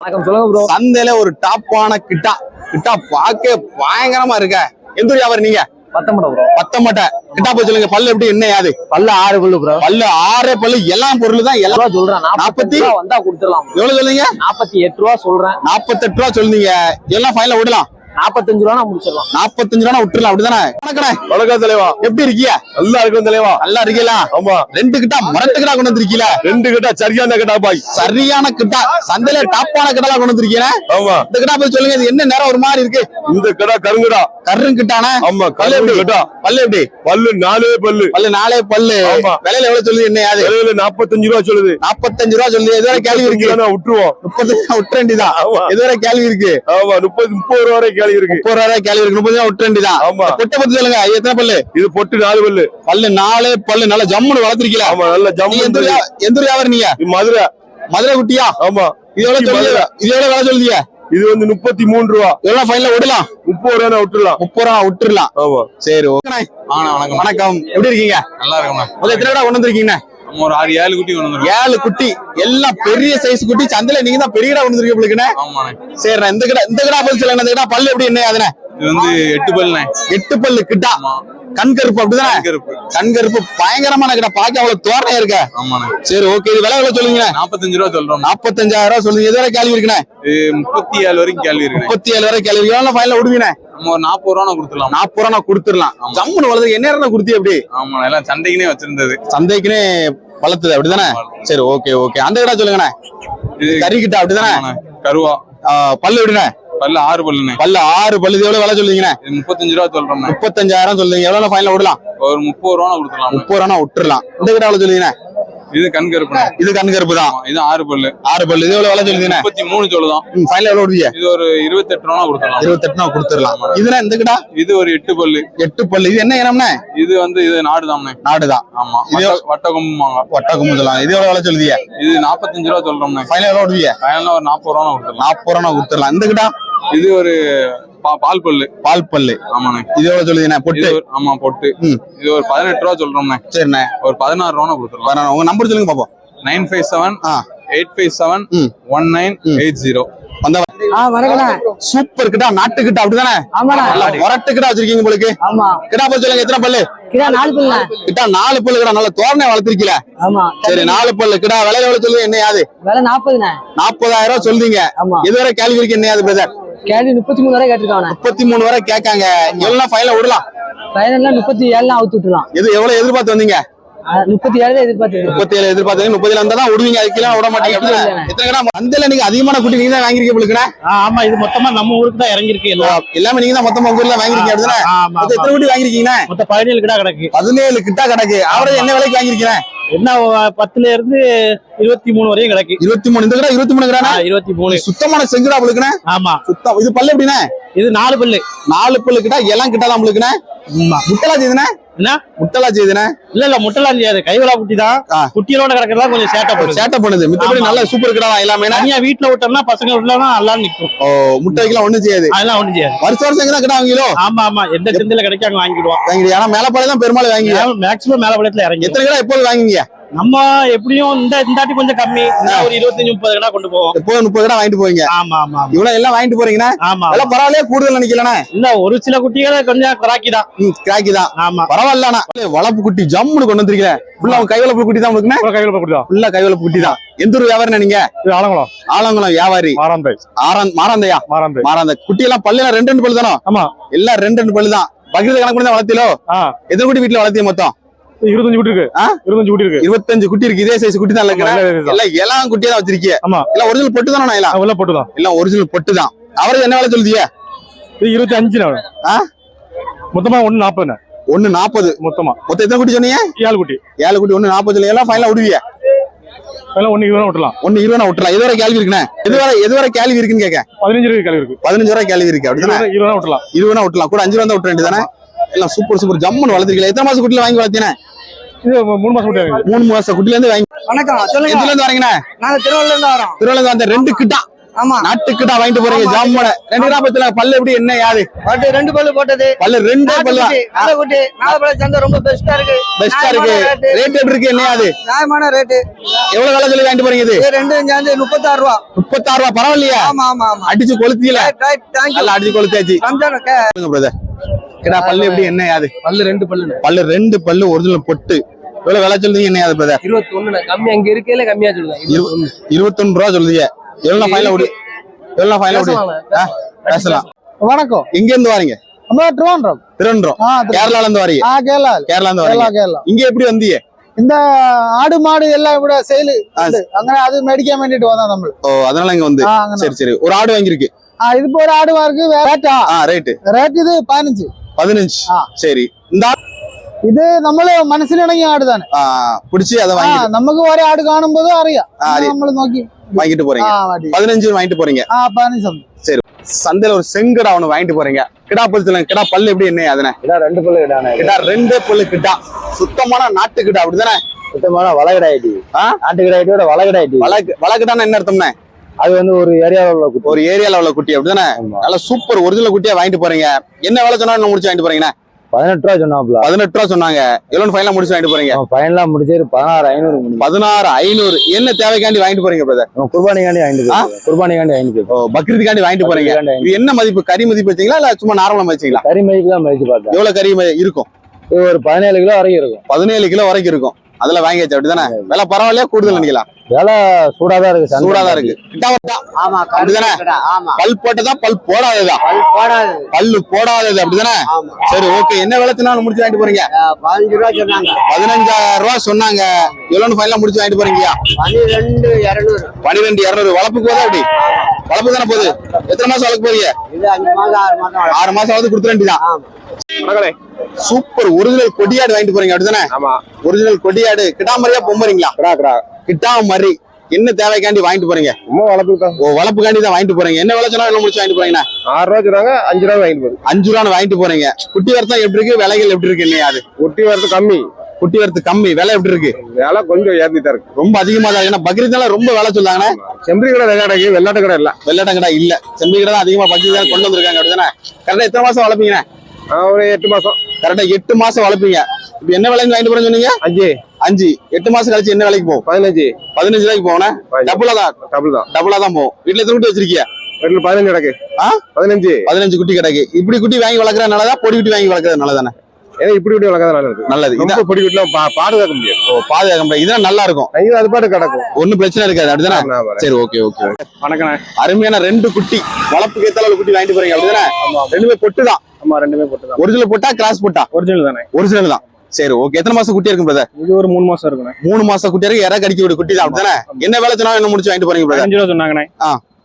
வணக்கம் சொல்லுங்க ப்ரோ சந்தையில ஒரு டாப்பான கிட்டா. கிட்டா பார்க்க பயங்கரமா இருக்க. எந்த வியாபாரம் நீங்க? பத்தமட்டை கிட்டா போய் சொல்லுங்க பல்லு எப்படி என்ன யாது? பல்ல ஆறு பல்லு ப்ரோ பல்லு ஆறே பல்லு எல்லாம் பொருள் தான் எல்லாம் சொல்றேன்? நாற்பத்தி? நாற்பத்தி வந்தா கொடுத்துடலாம் எவ்வளவு சொல்லுங்க? நாற்பத்தி எட்டு ரூபா சொல்றேன். நாற்பத்தெட்டு ரூபா சொல்லுங்க. எல்லாம் ஃபைனல விடலாம் நாற்பத்தஞ்சு ரூபா முடிச்சிடலாம். நாற்பத்தஞ்சு ரூபா விட்டுறலாம் அப்படிதானே? வணக்கம் தலைவா. எப்படி இருக்கீங்க நல்லா இருக்கும் தலைவா. நல்லா இருக்கீங்களா ஆமா. ரெண்டு கிட்டா மரத்துக்கிட்டா கொண்டு வந்திருக்கீல? ரெண்டு கிட்ட சரியான கிட்டா பாய். சரியான கிட்டா. சந்தையில டாப்பான கிட்டலாம் கொண்டு வந்திருக்கீங்க ஆமா. இந்த கிட்டா போய் சொல்லுங்க இது என்ன நேரம் ஒரு மாதிரி இருக்கு? இந்த கிடா கருங்கடா. கருங் கிட்டானே? ஆமா பல்லு கருங்கு எப்படி? கிட்டா. பல்லு எப்படி? பல்லு நாலே பல்லு. பல்லு நாலே பல்லு. விலையில எவ்வளவு சொல்லுது என்ன யாது விலையில நாற்பத்தஞ்சு ரூபா சொல்லுது. நாற்பத்தஞ்சு ரூபா சொல்லி எதுவரை கேள்வி இருக்கு. முப்பத்தஞ்சு விட்டுருவோம். முப்பது விட்டுற வேண்டியதான் ஆமா. எதுவரை கேள்வி இருக்கு. ஆமா முப்பது முப்பது ரூபா வரை கேள்வி இருக்கு. முப்பது ரூபா கேள்வி இருக்கு. முப்பது ரூபா விட்டுற வேண்டியதான் ஆமா. கொட்டை பத்தி சொல்லுங்க. இது எத்தனை பல்லு? இது பொட்டு நாலு பல்லு. பல்லு நாலு பல்லு. நல்ல ஜம்முன்னு வளர்த்திருக்கீங்களா? ஆமா நல்ல நீங்க எந்த ஜம்மு எந்த ஊர் வியாபாரம் நீங்க மதுரை. மதுரை குட்டியா? ஆமா. இது எவ்வளவு சொல்லுங்க. இது எவ்வளவு விலை சொல்லுங்க இது வந்து முப்பத்தி மூணு ரூபா. எவ்வளவு ஃபைனல விடலாம். முப்பது ரூபா விட்டுலாம் முப்பது ரூபா விட்டுறலாம் ஆமா. சரி ஓகே வணக்கம். வணக்கம். எப்படி இருக்கீங்க? நல்லா இருக்கோம் முதல்ல எத்தனை கடை கொண்டு வந்திருக்கீங்க நம்ம ஒரு ஆறு ஏழு குட்டி கொண்டு ஏழு குட்டி. எல்லாம் பெரிய சைஸ் குட்டி. சந்தையில நீங்க தான் பெரிய கடை கொண்டு வந்திருக்கீங்க உங்களுக்கு ஆமாண்ணே சரிண்ணா இந்த கடை இந்த கடை பத்தி சொல்லுங்க. இந்த கடை பல்லு எப்படி என்ன அதுனே இது வந்து எட்டு பல்லுண்ணே எட்டு பல்லு கிட்டா? ஆமா. கண் கருப்பு அப்படிதானே? கருப்பு கண் கருப்பு. பயங்கரமான கிட்ட பாக்க அவ்வளவு தோரணையா இருக்க. சரி ஓகே இது விலை எவ்வளவு சொல்லுங்க நாற்பத்தஞ்சு ரூபா சொல்றோம். நாற்பத்தஞ்சாயிரம் ரூபாய் சொல்லுங்க எது வரை கேள்வி இருக்குண்ணே? முப்பத்தி ஏழு வரைக்கும் கேள்வி இருக்குண்ணே. முப்பத்தி ஏழு வரை கேள்வி எவ்வளவு ஃபைனல விடுவீங்க நம்ம ஒரு நாற்பது ரூபா கொடுத்துடலாம். நாற்பது ரூபா கொடுத்துடலாம். ஆமா. ஜம்முன்னு வளர்ந்து என்ன நேரம் கொடுத்தி எப்படி ஆமாண்ணே எல்லாம் சண்டைக்குனே வச்சிருந்தது. சந்தைக்குனே வளர்த்தது அப்படிதானே? சரி ஓகே ஓகே அந்த கடை சொல்லுங்கண்ணே. கறி கிட்ட அப்படிதானே. கருவா. பல்லு எப்படிண்ணே? பல்லு ஆறு பல்லுண்ணே. பல்லு ஆறு பல்லு எவ்வளவு விலை சொல்லுவீங்கண்ணே? முப்பத்தஞ்சு ரூபா சொல்றோம்ண்ணே. முப்பத்தஞ்சாயிரம் சொல்லுங்க எவ்வளவு ஃபைனல விடலாம்? ஒரு முப்பது ரூபா கொடுத்துடலாம் முப்பது ரூபா விட்டுறலாம். இந்த கடை எவ்வளவு சொல்லுவீங்கண்ணே? இது கண் இது கண் கருப்பு தான் இது ஆறு பல்லு. ஆறு பல்லு. இது எவ்வளவு விலை சொல்லுவீங்கண்ணே முப்பத்தி மூணு சொல்லுதான். ஃபைனல் எவ்வளவு விடுவீங்க இது ஒரு இருபத்தெட்டு ரூபா கொடுத்துடலாம் இருபத்தெட்டு நான் கொடுத்துடலாம் இதுனா இந்த கடா இது ஒரு எட்டு பல்லு. எட்டு பல்லு. இது என்ன இனம்ண்ணே? இது வந்து இது நாடுதாம்ண்ணே. நாடுதான். ஆமா. இது- வட்ட- வட்ட கொம்புமாங்க ஒட்டகம் சொல்லலாம். இது எவ்வளவு விலை சொல்லுவீங்க இது நாற்பத்தஞ்சு ரூபா சொல்றோம்ண்ணே. ஃபைனல் எவ்வளவு விடுவீங்க ஃபைனலா ஒரு நாற்பது ரூபா கொடுத்துடலாம். நாற்பது ரூபா கொடுத்துடலாம். இந்த கிட்டா இது ஒரு பால் பல்லு. பால் பல்லு. ஆமாண்ணே. இது எவ்வளவு சொல்லுவீங்கண்ணே பொட்டு. ஆமா பொட்டு. இது ஒரு பதினெட்டு ரூபா சொல்றோம்ண்ணே. சரிண்ணே. ஒரு பதினாறு ரூபா கொடுத்துடலாம். வரணும் உங்க நம்பர் சொல்லுங்க பாப்போம். நைன் ஃபைவ் செவன் ஆ. Eight five seven. One nine. Eight zero. Super கிட்டா நாட்டு கிட்டா அப்படிதானே முரட்டு கிட்டா வச்சிருக்கீங்க உங்களுக்கு. ஆமா. கிட்டா போய் சொல்லுங்க எத்தனை பல்லு? கிடா நாலு பல்லுண்ணா. கிட்டா நாலு பல்லு கிட்டா நல்ல தோரணை வளர்த்திருக்கீல? ஆமா. சரி நாலு பல்லு. கிட்டா விலை எவ்வளவு சொல்லுங்க என்ன யாது? விலை நாற்பதுண்ணா நாற்பதாயிரம் ரூபாய் சொல்றீங்க. இதுவரை கேள்வி இருக்கு என்ன யாது பிரதர் கேள்வி முப்பத்தி மூணு வரை கேட்டிருக்காங்க முப்பத்தி மூணு வரை கேட்காங்க. எல்லாம் ஃபைனல விடலாம். ஃபைனல்ல முப்பத்தி ஏழுலாம் அவுத்து விட்டுலாம் எது எவ்வளவு எதிர்பார்த்து வந்தீங்க? முப்பத்தி ஏழு எதிர்பார்த்து முப்பத்தி ஏழு எதிர்பார்த்தீங்க முப்பதுல இருந்தா தான் விடுவீங்க அதுக்கெல்லாம் விட மாட்டீங்க. அதுக்கு. எத்தனை கடை மந்தல நீங்க அதிகமான குட்டி நீங்க தான் வாங்கிருக்கீங்க உங்களுக்கு ஆமா இது மொத்தமா நம்ம ஊருக்கு தான் இறங்கிருக்கு எல்லாம். எல்லாமே நீங்க தான் மொத்தமா உங்க ஊர்ல வாங்கிருக்கீங்க அப்படிதானே? எத்தனை. குட்டி வாங்கிருக்கீங்க மொத்த பதினேழு கிடா கிடக்கு. பதினேழு கிட்டா கிடக்கு. அவரே என்ன விலைக்கு வாங்கிருக்கீங்க? என்ன பத்துல இருந்து இருபத்தி மூணு வரையும் கிடக்கு. இருபத்தி மூணு. இந்த கடை இருபத்தி மூணு கிரானா? இருபத்தி மூணு. சுத்தமான செங்குடா உங்களுக்கு ஆமா. சுத்தம் இது பல்லு எப்படின்னா இது நாலு பல்லு. நாலு பல்லு கிட்ட எல்லாம் கிட்ட தான் ஆமா. முட்டலா செய்துனே என்ன? முட்டலா செய்துனே இல்ல இல்ல முட்டலாம் செய்யாது கைவிழா குட்டி தான். குட்டியோட கிடக்கிறதா கொஞ்சம் சேட்டை பண்ணுது. சேட்டை பண்ணுது. மித்தபடி. நல்ல சூப்பர் தான் எல்லாமே தனியா வீட்டுல விட்டோம்னா பசங்க விடலாம் நல்லா நிக்கும் ஓ முட்டை வைக்கலாம் ஒண்ணும் செய்யாது. அதெல்லாம் ஒண்ணும் செய்யாது. வருஷ வருஷம் தான் கிட்ட வாங்கிலோ ஆமா ஆமா. எந்த சந்தையில கிடைக்கும் அங்க வாங்கிடுவோம் வாங்கிடு ஆனா மேலப்பாளையம் தான் பெருமாள் வாங்கி மேக்சிமம் மேல படத்துல இறங்கி எத்தனை கடை எப்போது வாங்குவீங்க நம்ம எப்படியும் இந்த இந்தாட்டி கொஞ்சம் கம்மி. ஒரு இருபத்தஞ்சு முப்பது கடை கொண்டு போவோம். எப்போது முப்பது கடை வாங்கிட்டு போவீங்க. ஆமா ஆமா. இவ்வளவு எல்லாம் வாங்கிட்டு போறீங்கன்னா ஆமா எல்லாம் பரவாயில்லையே கூடுதல் நினைக்கலண்ணே. இல்ல ஒரு சில குட்டிகளை கொஞ்சம் கிராக்கி தான். கிராக்கி தான். ஆமா. பரவாயில்ல அண்ணா. வளப்பு குட்டி ஜம்முன்னு கொண்டு வந்திருக்கீங்க. ஃபுல்லா உங்க கை வளப்பு குட்டி தான் உங்களுக்கு கைவிழா குட்டி தான். ஃபுல்லா கை வளப்பு குட்டி தான். எந்த ஒரு வியாபாரம் நீங்க? ஆலங்குளம். ஆலங்குளம் வியாபாரி. மாறாந்தை. ஆறாம் மாறாந்தையா? மாறாந்தை. மாறாந்த. குட்டி எல்லாம் பல்லு எல்லாம் ரெண்டு ரெண்டு பல்லு தானோ? ஆமா. எல்லாம் ரெண்டு ரெண்டு பல்லு தான். பகிர்ந்து கணக்கு தான் வளர்த்திலோ? வீட்டுல வளர்த்திய மொத்தம்? இருபத்தஞ்சு குட்டி இருக்கு? இருபத்தஞ்சு குட்டி இருக்கு. இருபத்தஞ்சு குட்டி இருக்கு. இதே சைஸ் குட்டி தான் இல்ல, இல்ல, இல்ல. எல்லாம் எல்லாம் குட்டியா தான் வச்சிருக்கீங்க ஆமா. எல்லாம் ஒரிஜினல் பொட்டு தானே எல்லாம்? உள்ள போட்டுதான். எல்லாம் ஒரிஜினல் பொட்டு தான். அவரு என்ன வேலை சொல்லுதிய? இது இருபத்தி அஞ்சு? மொத்தமா ஒண்ணு நாற்பது ஒண்ணு நாற்பது மொத்தமா. மொத்தம் எத்தனை குட்டி சொன்னீங்க? ஏழு குட்டி. ஏழு குட்டி ஒண்ணு நாற்பது எல்லாம் ஃபைனலா அதெல்லாம் ஒண்ணு இருபது விட்டலாம் ஒண்ணு இருபது விட்டுலாம் எதுவரை கேள்வி இருக்குண்ணே? எதுவரை எதுவரை கேள்வி இருக்குன்னு கேட்க? பதினஞ்சு ரூபாய் கிளவி இருக்கு. பதினஞ்சு ரூபாய் கேள்வி இருக்கு. அப்படிதானே? இருபது இருபது விட்டலாம் இருபதுனா விட்டுலாம் கூட அஞ்சு ரூபா தான் விட்டுற வேண்டியதானே எல்லாம் சூப்பர் சூப்பர் ஜம்முன்னு வளர்த்துருக்கீங்க எத்தனை மாசம் குட்டில வாங்கி வளர்த்தீங்க? இது மூணு மாசம் குட்டி மூணு மாசம் குட்டில இருந்து வாங்கி வணக்கம் எதுல இருந்து வரீங்கண்ணே நாங்க திருவள்ளூர்ல இருந்து வரோம் திருவள்ளூர் அந்த ரெண்டு கிட்டா. ஆமா. நாட்டுக்கிட்டா வாங்கிட்டு போறீங்க. ஜாமுன ரெண்டு கிடா பத்துல பல்லு எப்படி என்ன யாது பட்டு ரெண்டு பல்லு போட்டது. பல்லு ரெண்டே பல்லு. நாட்டுக்குட்டி, நல்ல குட்டி. நாலப்பழ சந்தை ரொம்ப பெஸ்டா இருக்கு. பெஸ்டா இருக்கு. ரேட் எப்படி இருக்கு என்ன யாது நியாயமான ரேட்டு எவ்வளவு வேலை சொல்லி வாங்கிட்டு போறீங்க இது? இது ரெண்டு சேர்ந்து முப்பத்தாறு ரூபா. முப்பத்தாறு ரூபா பரவாயில்லையா. ஆமா ஆமா ஆமா. அடிச்சு கொளுத்தியில. ரைட் நல்லா அடிச்சு கொளுத்தாச்சு பிரதர் கிடா பல்லு எப்படி என்ன அது பல்லு ரெண்டு பல்லு பல்லு ரெண்டு பல்லு ஒரிஜினல் பொட்டு. எவ்வளவு விலை சொல்றீங்க என்ன அது பிரதர் இருபத்தி ஒண்ணு கம்மி அங்க இருக்கையில கம்மியா சொல்லுங்க இருபத்தொன்னு. ரூபா சொல்லுதீங்க எவ்வளவு ஃபைல விடு எவ்வளவு ஃபைனல் விடு பேசலாம் வணக்கம். இங்க இருந்து வரீங்க? திருவன்றம் திருவன்றம் கேரளால இருந்து வரீங்க? கேரளா. கேரளா இருந்து வரீங்க. இங்க எப்படி வந்தீங்க? இந்த ஆடு மாடு எல்லாம் கூட சேலு அங்க அது மேடிக்க வேண்டிட்டு வந்தா நம்ம. ஓ அதனால இங்க வந்து. சரி சரி. ஒரு ஆடு வாங்கிருக்கு இது இப்போ ஒரு ஆடு வாங்கிருக்கு ரேட்டா ரேட்டு ரேட் இது பதினஞ்சு. ആ. சரி இந்த ஆடு ഇത് നമ്മള് മനസ്സിലിണങ്ങിയ ആട് തന്നെ ஆ, பிடிச்சி அதை ആ வாங்கிட்டு നമുക്ക് ഒരേ ആട് കാണുമ്പോഴും അറിയാം ആ, അറിയാം. നമ്മൾ നോക്കി வாங்கிட்டு ആ போறீங்க മതി பதினஞ்சு வாங்கிட்டு போறீங்க ആ പതിനഞ്ച് സമയം சந்தையில ஒரு செங்கடா ஒண்ணு வாங்கிட்டு போறீங்க கிடா பல்லு சொல்லுங்க கிடா பல்லு எப்படி என்ன அதுனே இதான் ரெண்டு பல்லு கிடானே கிடா ரெண்டு பல்லு கிட்டா சுத்தமான நாட்டு கிடா அப்படிதானே சுத்தமான வளகடாயிட்டி ஆ? நாட்டு கிடாயிட்டியோட வளகடாயிட்டி வழக்கு வழக்குதானே என்ன அர்த்தம்னே அது வந்து ஒரு ஏரியாவில் உள்ள குட்டி. ஒரு ஏரியால உள்ள குட்டி அப்படிதானே. நல்ல சூப்பர் ஒரிஜினல் குட்டியா வாங்கிட்டு போறீங்க. என்ன வேலை சொன்னா இன்னும் முடிச்சு வாங்கிட்டு போறீங்கண்ணே? பதினெட்டு ரூபா சொன்னாப்ல பதினெட்டு ரூபா சொன்னாங்க. எவ்வளவு ஃபைனலா முடிச்சு வாங்கிட்டு போறீங்க? பையன்லாம் முடிச்சு பதினாறு ஐநூறு பதினாறு ஐநூறு. என்ன தேவைக்காண்டி வாங்கிட்டு போறீங்க பிரதர் குர்பானிக்காண்டி வாங்கிட்டு. குர்பானிக்காண்டி வாங்கிட்டு. ஓ பக்ரீத்துக்காண்டி வாங்கிட்டு போறீங்க. இது என்ன மதிப்பு? கறி மதிப்பு வச்சீங்களா இல்ல சும்மா நார்மலா வச்சீங்களா கறி மதிப்பு தான் மதிச்சு பார்த்தேன். எவ்வளவு கறி இருக்கும்? இது ஒரு பதினேழு கிலோ வரைக்கும் இருக்கும். பதினேழு கிலோ வரைக்கும் இருக்கும். அதுல வாங்கியாச்சு அப்படிதானே? விலை பரவாயில்லையா? கூடுதல் நினைக்கலாம் விலை சூடா தான் இருக்கு சந்தை. சூடாதான் இருக்கு. கிட்டா வட்டா. ஆமா அப்படிதானே? ஆமா. பல் போட்டதா? பல் போடாததா? போடாது பல்லு போடாதது அப்படிதானே? ஆமா. சரி ஓகே என்ன விளத்துனாலும் முடிச்சு வாங்கிட்டு போறீங்க? பதினஞ்சு ரூபா சொன்னாங்க. பதினஞ்சாயிரம் ரூபாய் சொன்னாங்க. எவ்வளவு ஃபைனலா முடிச்சு வாங்கிட்டு போறீங்கயா பன்னிரெண்டு இருநூறு. பன்னிரெண்டு இருநூறு. வளர்ப்புக்கு போதா அப்படி வளர்ப்பு தானே போகுது? எத்தனை மாசம் வளர்க்க போறீங்க? இது அஞ்சு மாசம் ஆறு மாசம் ஆறு மாசம் வேண்டியதான் ஆமா. சூப்பர். ஒரிஜினல் கொடியாடு வாங்கிட்டு போறீங்க அப்படிதானே? ஆமா. ஒரிஜினல் கொடியாடு. கிட்டாமரியா பொம்மரிங்களா கிடா கிடா. கிட்டாமரி என்ன தேவைக்காண்டி வாங்கிட்டு போறீங்க? சும்மா வளர்ப்பு ஓ வளர்ப்புக்காண்டி தான் வாங்கிட்டு போறீங்க. என்ன விலை சொன்னா முடிச்சு வாங்கிட்டு போறீங்கன்னா ஆறு ரூபா சொன்னாங்க அஞ்சு ரூபா வாங்கிட்டு போகுது. அஞ்சு ரூபான்னு வாங்கிட்டு போறீங்க. குட்டி வரத்தம் எப்படி இருக்கு? விலைகள் எப்படி இருக்கு? இல்லையா அது? ஒட்டி வரது கம்மி. குட்டி வரத்து கம்மி. விலை எப்படி இருக்கு? விலை கொஞ்சம் ஏறிட்டு இருக்கு. ரொம்ப அதிகமா தான் ஏன்னா பக்ரீத்னால ரொம்ப விலை சொல்லாங்கண்ணே. செம்பரி கடை வெள்ளாடைக்கு வெள்ளாட்டு கடை இல்ல. வெள்ளாட்ட கடை இல்ல. செம்பி கடை தான் அதிகமா பக்ரீத் கொண்டு வந்திருக்காங்க அப்படிதானே? கரெக்டா எத்தனை மாசம் வளர்ப்பீங்க ஆ, ஒரு எட்டு மாசம். கரெக்டா எட்டு மாசம் வளர்ப்பீங்க. இப்ப என்ன விலைக்கு வாங்கிட்டு போறேன்னு சொன்னீங்க? அஞ்சு. அஞ்சு. எட்டு மாசம் கழிச்சு என்ன விலைக்கு போகும்? பதினஞ்சு. பதினஞ்சு ரூபாய்க்கு போகணும் டபுளா தான். டபுள் தான். டபுளா தான் போகும். வீட்டுல எத்தனை குட்டி வச்சிருக்கீங்க வீட்டுல பதினஞ்சு கிடக்கு. ஆ? பதினஞ்சு. பதினஞ்சு குட்டி கிடக்கு. இப்படி குட்டி வாங்கி வளர்க்கறது நல்லதா? பொடி குட்டி வாங்கி வளர்க்கறது நல்லதானே? ஏன்னா இப்படி நல்லா இருக்கு நல்லது. இதான் ரொம்ப பொடி வீட்டுல பாதுகாக்க முடியாது. ஓ, பாதுகாக்க முடியாது. இதெல்லாம் நல்லா இருக்கும். இது அது பாட்டு கிடக்கும். ஒண்ணும் பிரச்சனை இருக்காது. அப்படிதானே. சரி ஓகே ஓகே வணக்கண்ணே. அருமையான ரெண்டு குட்டி. வளர்ப்புக்கு ஏத்த அளவு குட்டி வாங்கிட்டு போறீங்க. அப்படிதானே? ரெண்டுமே பொட்டு தான். ஆமா ரெண்டுமே போட்டு ஒரிஜினல் பொட்டா கிராஸ் பொட்டா? ஒரிஜினல் தானே. ஒரிஜினல் தான். சரி ஓகே எத்தனை மாசம் குட்டி இருக்கும் பிரதர் இது ஒரு மூணு மாசம் இருக்குண்ணே. மூணு மாசம் குட்டி இருக்கு இற கடிக்க விடு குட்டி தான் அப்படிதானே என்ன வேலை சொன்னா என்ன முடிச்சு வாங்கிட்டு போறீங்க பதினஞ்சு ரூபா சொன்னாங்கண்ணே.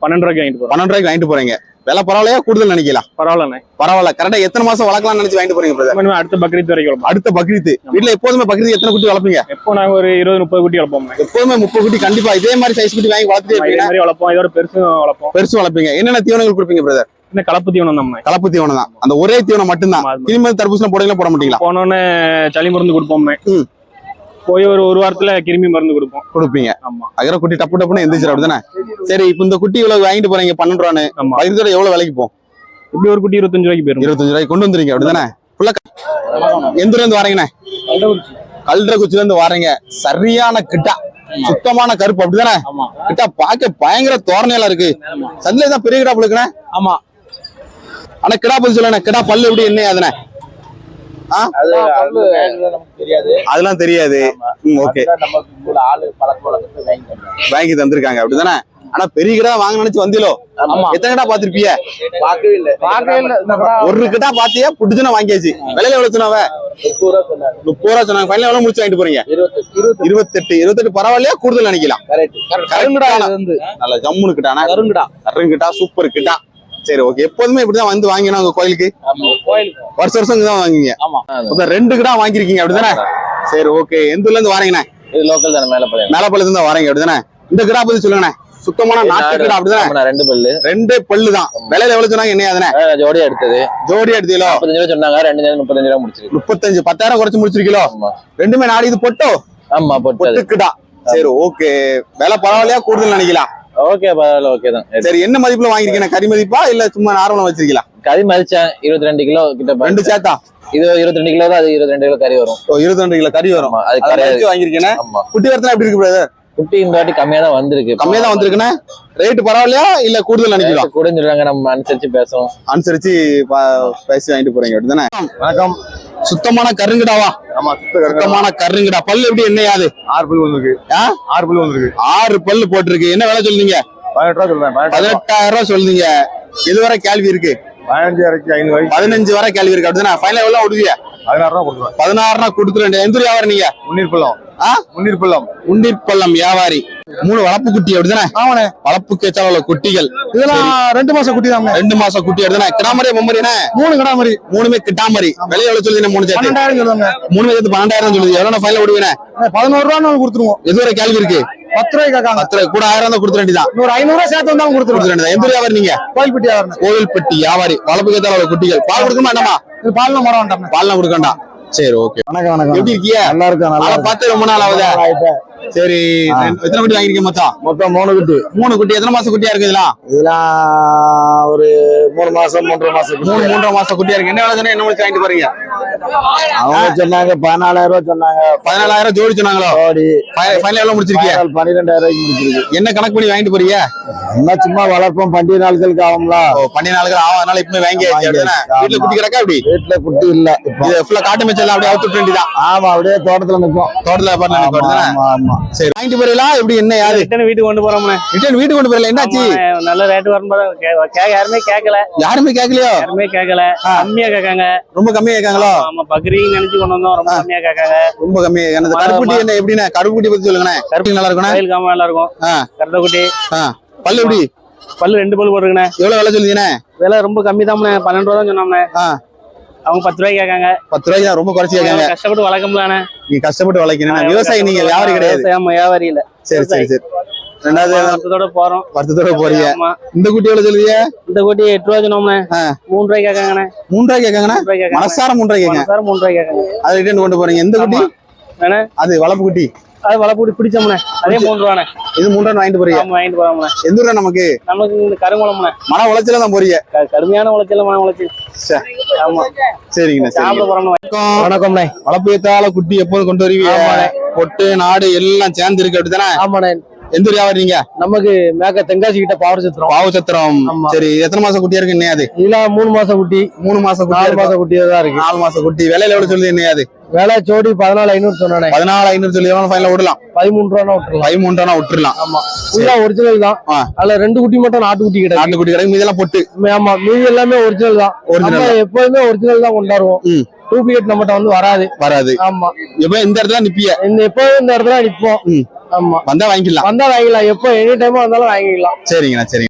பன்னெண்டு ரூபாய்க்கு வாங்கிட்டு போறோம். பன்னெண்டு ரூபாய்க்கு வாங்கிட்டு போறீங்க. விலை பரவாயில்லையா கூடுதல் நினைக்கலாம்? பரவாயில்லண்ணே. பரவாயில்ல. கரெக்டா எத்தனை மாசம் வளர்க்கலாம்னு நினைச்சு வாங்கிட்டு போறீங்க பிரதர் அடுத்த பக்ரீத் வரைக்கும் வளர்ப்போம். அடுத்த பக்ரீத். வீட்டுல எப்போதுமே பக்ரீத் எத்தனை குட்டி வளர்ப்பீங்க? எப்போ நாங்க ஒரு இருபது முப்பது குட்டி வளர்ப்போம்ண்ணே. எப்போதுமே முப்பது குட்டி கண்டிப்பா இதே மாதிரி சைஸ் குட்டி வாங்கி வளர்த்துட்டே வளர்ப்போம். இதோட பெருசும் வளர்ப்போம். பெருசு வளர்ப்பீங்க. என்னென்ன தீவனங்கள் கொடுப்பீங்க பிரதர் இன்னும் கலப்பு தீவனம் தான் கலப்பு தீவனம் தான். அந்த ஒரே தீவனம் மட்டும்தான். கிருமி தடுப்பூசி போடுறீங்களா போட மாட்டீங்களா? போனோடனே சளி மருந்து கொடுப்போம்ண்ணே ம். போய் ஒரு ஒரு வாரத்துல கிருமி மருந்து கொடுப்போம். கொடுப்பீங்க. ஆமா. அகர குட்டி டப்பு டப்புன்னு எந்திரிச்சிடும் அப்படிதானே? சரி இப்போ இந்த குட்டி இவ்வளவு வாங்கிட்டு போறீங்க பன்னெண்டு ரூபான்னு பகிர்ந்தோட எவ்வளவு விலைக்கு போகும்? இப்படி ஒரு குட்டி இருபத்தஞ்சு ரூபாய்க்கு போயிரும். இருபத்தஞ்சு ரூபாய்க்கு கொண்டு வந்துருங்க அப்படிதானே? எந்த இருந்து வரீங்கண்ணே? கல்றகுச்சில இருந்து வாரீங்க. சரியான கிட்டா. சுத்தமான கருப்பு அப்படிதானே? கிட்டா பார்க்க பயங்கர தோரணையில இருக்கு. சந்தையில தான் பெரிய கிடா புழுக்குண்ணே? ஆமா. ஆனா கிடா பத்தி சொல்லணே கிடா பல்லு எப்படி என்ன அதுனே? அது அது நமக்கு தெரியாது. அதெல்லாம் தெரியாது. ஓகே. வாங்கி தந்தாங்க. வாங்கி தந்திருக்காங்க அப்படிதானே? ஆனா பெரிய கிடா வாங்க நினைச்சு வந்தீலோ. எத்தனை கிடா பாத்திருப்பிய கடா ஒரு கிட்டா பாத்தியா புடிச்சுனா வாங்கியாச்சு. விலையில எவ்வளவு சொன்னாவ? முப்பது ரூபா சொன்னாங்க. ஃபைனல் எவ்வளவு முடிச்சு வாங்கிட்டு போறீங்க? இருபத்தி இருபத்தி இருபத்தெட்டு. இருபத்தெட்டு பரவாயில்லையா? கூடுதல் நினைக்கலாம். கரெக்ட். கருங்கடா நல்ல ஜம்முனு கிட்டானா? கருங்கடா. கருங்கிட்டா சூப்பர் கிட்டா. சரி ஓகே எப்போதுமே இப்படிதான் வந்து வாங்கினா உங்க கோயிலுக்கு? கோயிலுக்கு வருஷம் வருஷம் இங்கதான் வாங்குவீங்க. ஆமா. ரெண்டு கிடா வாங்கிருக்கீங்க அப்படிதானே? சரி ஓகே எந்த ஊர்ல இருந்து வாரீங்கண்ணே? இது லோக்கல் தானே மேல பழைய மேலப்பள்ளத்துல இருந்து வாரீங்க அப்படிதானே? இந்த கிடா பத்தி சொல்லுங்கண்ணே. சுத்தமான நாட்டு கிடா அப்படிதானே? ரெண்டு பல்லு. ரெண்டே பல்லு தான் விலையில எவ்வளவு சொன்னாங்க என்ன அதுனே? ஜோடியா எடுத்தது. ஜோடி எடுத்தீங்களோ? முப்பத்தஞ்சு ரூபா சொன்னாங்க ரெண்டு முப்பத்தஞ்சு ரூபா முடிச்சிருக்கு. முப்பத்தஞ்சு பத்தாயிரம் குறைச்சு முடிச்சிருக்கீங்களோ? ரெண்டுமே நாடு இது பொட்டோ? ஆமா பொட்டது பொட்டுக்கிடா சரி ஓகே விலை பரவாயில்லையா கூடுதல் நினைக்கலாம்? ஓகே பரவாயில்ல ஓகே தான். சரி என்ன மதிப்புல வாங்கிருக்கீங்க கறி மதிப்பா இல்ல சும்மா நார்மலா வச்சிருக்கீங்களா? கறி மதிச்சேன் இருபத்தி ரெண்டு கிலோ கிட்ட ரெண்டு சேத்தா? இது இருபத்தி ரெண்டு கிலோ தான் அது இருபத்தி ரெண்டு கிலோ கறி வரும். இருபத்தி ரெண்டு கிலோ கறி வரும். அது மதிச்சு வாங்கிருக்கேன் குட்டி வரத்துல எப்படி இருக்கு பிரதர் குட்டி இந்த வாட்டி கம்மியா தான் வந்திருக்கு. கம்மியா தான் வந்திருக்குண்ணே? ரேட் பரவாயில்லையா? இல்ல கூடுதல் நினைக்கலாம்? குடிஞ்சிருக்காங்க நம்ம அனுசரிச்சு பேசுவோம் அனுசரிச்சு பா- பேசி வாங்கிட்டு போறீங்க அப்படிதானே? வணக்கம். சுத்தமான கருங்கடாவா ஆமா சுத்தமான கருங்கடா. பல்லு எப்படி என்னையாது ஆறு பல்லு வந்திருக்கு? ஆறு பல்லு வந்திருக்கு. ஆறு பல்லு போட்டிருக்கு. என்ன விலை சொல்றீங்க பதினெட்டு ரூபா சொல்றேன் பதினெட்டு பதினெட்டாயிரம் ரூபாய் சொல்றீங்க இதுவரை கேள்வி இருக்கு? பதினஞ்சு வரைக்கும் ஐநூறு வரைக்கும். பதினஞ்சு வரை கேள்வி இருக்கு அப்படிதானே? ஃபைனல் எவ்வளவு விடுவீங்க பதினாறு ரூபா கொடுத்துருவேன் பதினாறுனா கொடுத்துருவேன் எந்த வியாபாரம் நீங்க முன்னீர் பள்ளம் முன்னீர் பள்ளம். உண்டிப்பள்ளம் வியாபாரி. மூணு வளர்ப்பு குட்டி அப்படிதானே? ஆமாண்ணே. வளர்ப்பு கேச்சால குட்டிகள். இதெல்லாம் ரெண்டு மாசம் குட்டி தான் ரெண்டு மாசம் குட்டி எடுத்தானே கிடாமரி பொம்மரினே மூணு கடா மாதிரி மூணுமே கிட்டாமரி விலை எவ்வளவு சொல்லுங்க மூணு சேர்த்து பன்னெண்டாயிரம் மூணு சேர்த்து பன்னெண்டாயிரம் சொல்லுது. எவ்வளவு ஃபைனல் விடுவீங்க? பதினோரு ரூபா நாங்க கொடுத்துருவோம். எதுவரை கேள்வி இருக்கு? பத்து ரூபாய்க்கு கேட்காங்க. பத்து ரூபாய். கூட ஆயிரம் தான் கொடுத்துட வேண்டியதான் இன்னொரு ஐநூறு ரூபா சேர்த்து வந்தாலும் கொடுத்துட வேண்டியதான் எந்த வியாபாரி நீங்க? கோயில்பட்டி ஆகிறேன் கோவில்பட்டி வியாபாரி. வளர்ப்பு கேச்சால உள்ள குட்டிகள். பால் கொடுக்குமா என்னமா பாலில் மரம் வேண்டாம். பால்லாம் கொடுக்கண்டா சரி ஓகே வணக்கம் வணக்கம். எப்படி இருக்கீங்க நல்லா இருக்கும் ஆளை பார்த்து ரொம்ப நாள் ஆகுது? சரி எத்தனை குட்டி வாங்கிருக்கீங்க மொத்தம்? மொத்தம் மூணு குட்டி. மூணு குட்டி. எத்தனை மாசம் குட்டியா இருக்கு இதெல்லாம்? இதெல்லாம் ஒரு மூணு மாசம் மூன்றரை மாசம் மூணு மூன்றரை மாசம் குட்டியா இருக்கு. என்ன வேலை என்ன முடிச்சு வாங்கிட்டு போறீங்க? அவங்க சொன்னாங்க பதினாலாயிரம் ரூபாய் சொன்னாங்க. பதினாலாயிரம் ஜோடி சொன்னாங்களோ? கோடி ஃபைனல் எவ்வளவு முடிச்சிருக்கீங்க? பன்னிரெண்டாயிரம் ரூபாய்க்கு முடிச்சிருக்கு. என்ன கணக்கு பண்ணி வாங்கிட்டு போறீங்க? என்ன சும்மா வளர்ப்போம் பண்டிகை நாட்களுக்கு ஆகும்ல. பன்னெண்டு நாளுக்கு ஆகும் அதனால இப்பவே வாங்கி. வீட்டுல குட்டி கிடக்கா அப்படி வீட்டுல குட்டி இல்ல. இது ஃபுல்லா காட்டு மேய்ச்சல் அப்படியே அவுத்து வேண்டியதான் ஆமா அப்படியே தோட்டத்துல நிக்கும் தோட்டத்துல ஆமா, பண்ணலாம் ஆமா. சரி. வாங்கிட்டு போறீங்களா? எப்படி என்ன யாரு? ரிட்டர்ன் வீட்டுக்கு கொண்டு போறோம்ண்ணே. ரிட்டர்ன் வீட்டுக்கு கொண்டு போறீங்களா? என்னாச்சு? நல்ல ரேட் கே- யாருமே கேட்கல யாருமே கேட்கலையோ யாருமே கேட்கல. கம்மியா கேட்காங்க ரொம்ப கம்மியா கேட்காங்களோ ஆமா பக்ரீன்னு நினைச்சு கொண்டு வந்தோம். ரொம்ப கம்மியா கேட்காங்க ரொம்ப கம்மியா கருப்புட்டி என்ன எப்படின்னா கருப்புட்டி பத்தி சொல்லுங்கண்ணே. கருப்புட்டி நல்லா இருக்கணும் கோயில் காம நல்லா இருக்கும். பல்லு எப்படி? பல்லு ரெண்டு பல்லு போட்டுருக்கண்ணே. எவ்வளவு விலை சொல்லுங்கண்ணே விலை ரொம்ப கம்மி தான் பன்னெண்டு ரூபா தான் சொன்னோம்ண்ணே. அவங்க பத்து ரூபாய்க்கு கேட்காங்க. பத்து ரூபாய்க்கு தான் ரொம்ப குறைச்சி கேட்காங்க. கஷ்டப்பட்டு வளர்க்கலானே நீங்க கஷ்டப்பட்டு வளைக்கணும் விவசாயி நீங்க வியாபாரி கிடையாது. ஆமா வியாபாரி இல்ல சரி சரி சரி. ரெண்டாவது வருத்தத்தோட போறோம். வருத்தத்தோட போறீங்க. இந்த குட்டி எவ்வளவு சொல்லுவீங்க இந்த குட்டி எட்டு ரூபா சொன்னோம்ண்ணே. மூணு ரூபாய்க்கு கேட்காங்கண்ணே. மூணு ரூபாய் கேட்காங்கண்ணா? மனசார மூணு ரூபாய் கேட்காங்க. மூணு ரூபாய்க்கு கேட்காங்க. அது ரிட்டர்ன் கொண்டு போறீங்க. எந்த குட்டி? அது வளர்ப்பு குட்டி? அது வளர்ப்பு பிடிச்சோம்ண்ணே அதே மூணு ரூபாண்ணே இது மூணு ரூபாய் வாங்கிட்டு போறீங்க? ஆமா வாங்கிட்டு போறாம்ண்ணே எந்த ஊரா நமக்கு? நமக்கு இந்த கருங்குளம்ண்ணே மன உளைச்சல தான் போறீங்க. கடுமையான உழைச்சல மன உழைச்சல் சே. ஆமா. சரிங்கண்ணா சாப்பிட சரிங்க போறோம்னு வணக்கம்ண்ணே. வளர்ப்பு ஏத்தால குட்டி எப்போதும் கொண்டு வருவீங்க. பொட்டு நாடு எல்லாம் சேர்ந்து இருக்கு அப்படித்தானே? ஆமாண்ணே. எந்த ஊர் வியாபாரி நீங்க? நமக்கு மேக்க தென்காசி கிட்ட பவர் சுத்துறோம் பாவச்சத்திரம். ஆமா. சரி எத்தனை மாசம் குட்டியா இருக்கு என்ன அது? இதெல்லாம் மூணு மாசம் குட்டி. மூணு மாசம் குட்டி நாலு இருக்கா? மாசம் குட்டி தான் இருக்கு. நாலு மாசம் குட்டி. விலையில எவ்வளவு சொல்லுது என்ன அது? விலை ஜோடி பதினாலு ஐநூறு சொன்னானே. பதினாலு ஐநூறு சொல்லி ஃபைனல் விடலாம்? பதிமூணு ரூபா விட்டுருலாம் பதிமூன்றானா விட்டுறலாம் ஃபுல்லா ஒரிஜினல் தான். அதுல ரெண்டு குட்டி மட்டும் நாட்டு குட்டி கிடையாது நாட்டு குட்டி கிடக்கு. இதெல்லாம் பொட்டு. ஆமா. மீதி எல்லாமே ஒரிஜினல் தான். நம்ம எப்போதுமே ஒரிஜினல் தான் கொண்டாடுவோம். டூப்ளிகேட் நம்மகிட்ட வந்து வராது. வராது. ஆமா. எப்ப இந்த இடத்துல நிப்பிய? இந்த எப்போதும் இந்த இடத்துல நிப்போம். ஆமா. வந்தா வாங்கிக்கலாம். வந்தா வாங்கிக்கலாம். எப்போ எனி டைம் வந்தாலும் வாங்கிக்கலாம். சரிங்கண்ணா சரிங்க